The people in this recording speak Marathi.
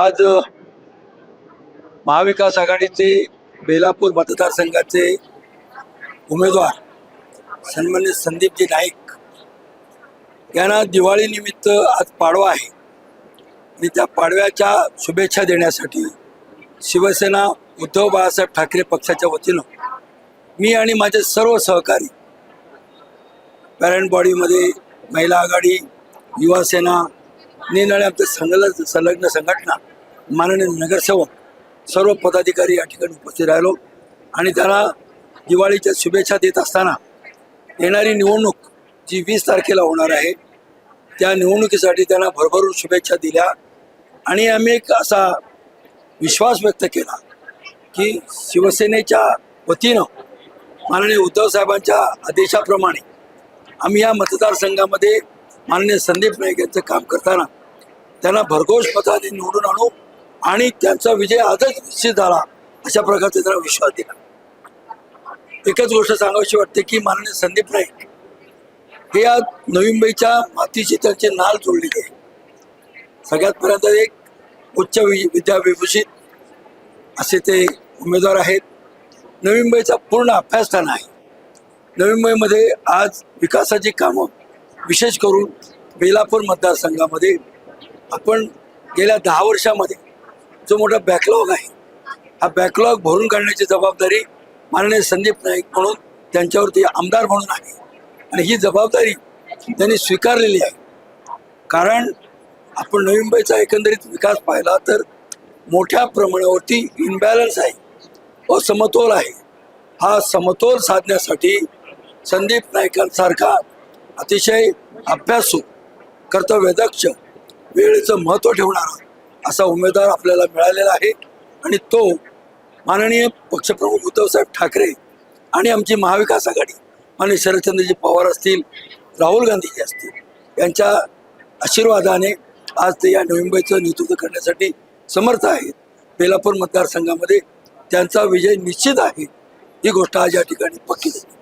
आज महाविकास आघाडीचे बेलापूर मतदारसंघाचे उमेदवार सन्मान्य संदीपजी नाईक यांना दिवाळीनिमित्त आज पाडवा आहे. आणि त्या पाडव्याच्या शुभेच्छा देण्यासाठी शिवसेना उद्धव बाळासाहेब ठाकरे पक्षाच्या वतीनं मी आणि माझे सर्व सहकारी पॅरेंट बॉडीमध्ये महिला आघाडी युवा सेना निरनिराळ्या आमच्या संलग्न संलग्न संघटना माननीय नगरसेवक सर्व पदाधिकारी या ठिकाणी उपस्थित राहिलो आणि त्यांना दिवाळीच्या शुभेच्छा देत असताना येणारी निवडणूक जी वीस तारखेला होणार आहे त्या निवडणुकीसाठी त्यांना भरभरून शुभेच्छा दिल्या. आणि आम्ही एक असा विश्वास व्यक्त केला की शिवसेनेच्या वतीनं माननीय उद्धव साहेबांच्या आदेशाप्रमाणे आम्ही या मतदारसंघामध्ये माननीय संदीप नाईक यांचं काम करताना त्यांना भरघोष मताने निवडून आणू. आणि त्यांचा विजय आजच निश्चित झाला अशा प्रकारचा त्यांना विश्वास दिला. एकच गोष्ट सांगावीशी वाटते की माननीय संदीप नाईक हे आज नवी मुंबईच्या मातीशी त्यांचे नाल जोडलेले आहे सगळ्यात पर्यंत एक उच्च विद्याविभूषित असे ते उमेदवार आहेत. नवी मुंबईचा पूर्ण अभ्यासस्थान आहे. नवी मुंबईमध्ये आज विकासाची कामं विशेष करून बेलापूर मतदारसंघामध्ये आपण गेल्या दहा वर्षामध्ये जो मोठा बॅकलॉग आहे हा बॅकलॉग भरून काढण्याची जबाबदारी माननीय संदीप नाईक म्हणून त्यांच्यावरती आमदार म्हणून आहे. आणि ही जबाबदारी त्यांनी स्वीकारलेली आहे. कारण आपण नवी मुंबईचा एकंदरीत विकास पाहिला तर मोठ्या प्रमाणावरती इनबॅलन्स आहे असमतोल आहे. हा समतोल साधण्यासाठी संदीप नाईकांसारखा अतिशय अभ्यासू कर्तव्यदक्ष वेळेचं महत्त्व ठेवणारा असा उमेदवार आपल्याला मिळालेला आहे. आणि तो माननीय पक्षप्रमुख उद्धवसाहेब ठाकरे आणि आमची महाविकास आघाडी माननीय शरदचंद्रजी पवार असतील राहुल गांधीजी असतील यांच्या आशीर्वादाने आज ते या नवी मुंबईचं नेतृत्व करण्यासाठी समर्थ आहेत. बेलापूर मतदारसंघामध्ये त्यांचा विजय निश्चित आहे. ही गोष्ट आज या ठिकाणी पक्की झाली.